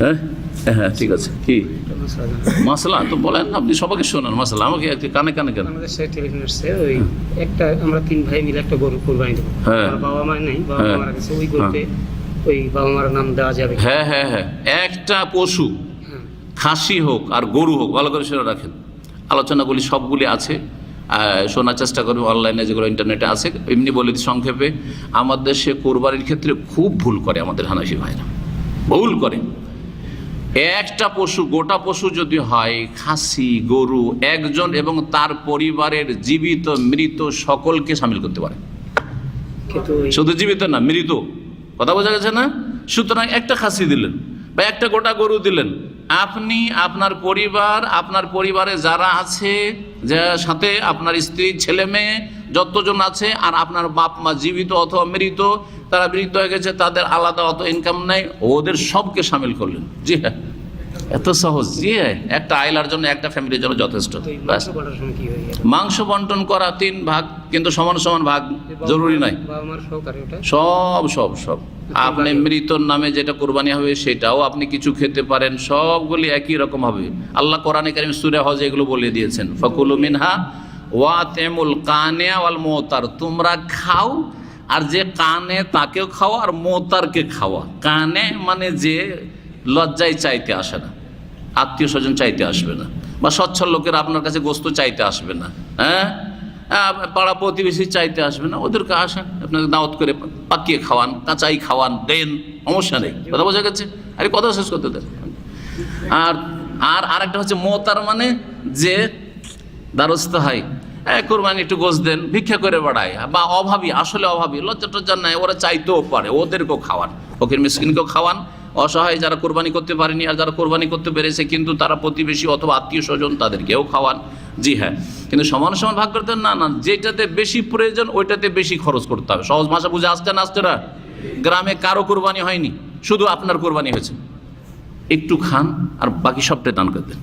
হ্যাঁ? হ্যাঁ ঠিক আছে। কি? মাসলা তো বলেন আপনি সবাইকে শোনান মাসলা আমাকে একটু কানে কানে কেন? আমাদের সে টেলিফোন আসছে ওই একটা আমরা তিন ভাই মিলে একটা গরু কোরবানি দেবো। হ্যাঁ। বাবা মা নেই বাবা হ্যাঁ। মারা গেছে ওই গরুতে ওই বাবা মার নাম দেওয়া যাবে। হ্যাঁ হ্যাঁ হ্যাঁ। একটা পশু হ্যাঁ। খাসি হোক আর গরু হোক ভালো করে শুনে রাখেন। আলোচনাগুলি সবগুলি আছে। শোনার চেষ্টা করবে অনলাইনে যেগুলো ইন্টারনেটে আছে। এমনি বলে সংক্ষেপে। আমাদের সে কোরবানির ক্ষেত্রে খুব ভুল করে আমাদের হানাফি ভাইরা। ভুল করে। একটা পশু গোটা পশু যদি হয় খাসি গরু একজন এবং তার পরিবারের জীবিত মৃত সকলকে সামিল করতে পারে। শুধু জীবিত না মৃত। কথা বোঝা গেছে না? সুতরাং একটা খাসি দিলেন বা একটা গোটা গরু দিলেন। আপনি আপনার পরিবার আপনার পরিবারে যারা আছে যার সাথে আপনার স্ত্রী ছেলে মেয়ে যতজন আছে আর আপনার বাপ মা জীবিত অথবা মৃত তারা মৃত হয়ে গেছে তাদের আলাদা অত ইনকাম নাই ওদের সবকে সামিল করলেন। জি হ্যাঁ। এত সহজ। জি হ্যাঁ একটা আইলার জন্য একটা ফ্যামিলির জন্য যথেষ্ট। মাংস বন্টন করা তিন ভাগ কিন্তু সমান সমান ভাগ জরুরি নাই। সব সব সব। আপনি মৃতর নামে যেটা কোরবানি হবে সেটাও আপনি কিছু খেতে পারেন সবগুলি একই রকম হবে। আল্লাহ কোরআনে কারিম সুরে হজ এগুলো বলে দিয়েছেন। ফকুলু মিনহা ওয়া তেমুল কানে ওয়াল মোতার, তোমরা খাও আর যে কানে তাকেও খাওয়া আর মোতারকে খাওয়া। কানে মানে যে লজ্জায় চাইতে আসে না, আত্মীয় স্বজন চাইতে আসবে না বা সচ্ছল লোকের আপনার কাছে গোস্ত চাইতে আসবে না হ্যাঁ? পাড়া প্রতিবেশী চাইতে আসবে না, ওদেরকে আসেন, আপনাকে দাওয়াত করে পাকিয়ে খাওয়ান, কাঁচাই খাওয়ান, দেন, সমস্যা নেই, কথা বোঝা গেছে? আরে কথা শেষ করতে দেন। আর আর আরেকটা হচ্ছে মোতার মানে যে দ্বারস্থ হয়। কোরবানি একটু গোস দেন, ভিক্ষা করে বেড়ায়। বা অভাবী, আসলে অভাবী, লজ্জা টজ্জা নাই, ওরা চাইতেও পারে, ওদেরকেও খাওয়ান। ফকির মিসকিনকেও খাওয়ান। অসহায় যারা কোরবানি করতে পারেনি আর যারা কোরবানি করতে পেরেছে, কিন্তু তারা প্রতিবেশী অথবা আত্মীয় স্বজন তাদেরকেও খাওয়ান। জি হ্যাঁ কিন্তু সমান সমান ভাগ করতে না না, যেটাতে বেশি প্রয়োজন, ওইটাতে বেশি খরচ করতে হবে। সহজ ভাষা বুঝে আসছে না আসছে না? গ্রামে কারও কোরবানি হয়নি, শুধু আপনার কোরবানি হয়েছে। একটু খান আর বাকি সবটা দান করে দেন।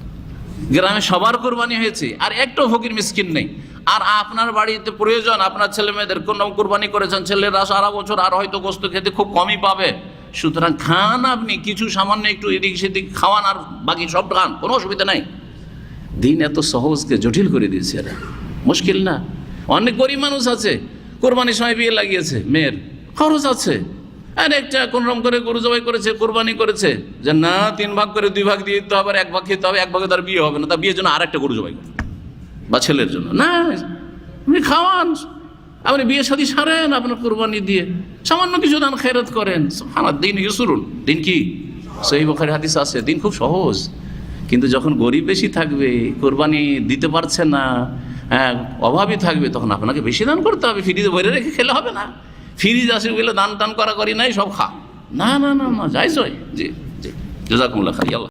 গ্রামে সবার কোরবানি হয়েছে, আর একটু ফকির মিসকিন নেই। আর আপনার বাড়িতে প্রয়োজন, আপনার ছেলে মেয়েদের কোনো কোরবানি করেছেন, ছেলেরা সারা বছর আর হয়তো গোস্ত খেতে খুব কমই পাবে। সুতরাং খান আপনি, কিছু সামান্য একটু এদিক সেদিক খাওয়ান আর বাকি সব খান, কোনো অসুবিধা নাই। দিন এত সহজকে জটিল করে দিয়েছে এরা। মুশকিল না? অনেক গরিব মানুষ আছে, কোরবানির সময় বিয়ে লাগিয়েছে, মেয়ের খরচ আছে। আর একটা কোন রকম করে গরু জবাই করেছে, কোরবানি করেছে, যে না, তিন ভাগ করে দুই ভাগ দিয়ে দিতে হবে এক ভাগ খেতে হবে, এক ভাগে তার বিয়ে হবে না তার বিয়ের জন্য আর একটা গরু জবাই করতে বা ছেলের জন্য। না, আপনি খাওয়ান, আপনি বিয়ে শাদী সারেন আপনার কোরবানি দিয়ে। সামান্য কিছু দান খেরত করেন। আমার দিন ইউসুরুন দিন কি? সেই বখারি হাদিস আছে, দিন খুব সহজ। কিন্তু যখন গরিব বেশি থাকবে, কোরবানি দিতে পারছে না হ্যাঁ অভাবই থাকবে, তখন আপনাকে বেশি দান করতে হবে ফ্রিজে ভরে রেখে খেলে হবে না। ফ্রিজ আসে বলে দান টান করা করি নাই, সব খা। না না না না যাই জি জি। জাজাকুমুল্লাহ খাই আল্লাহ।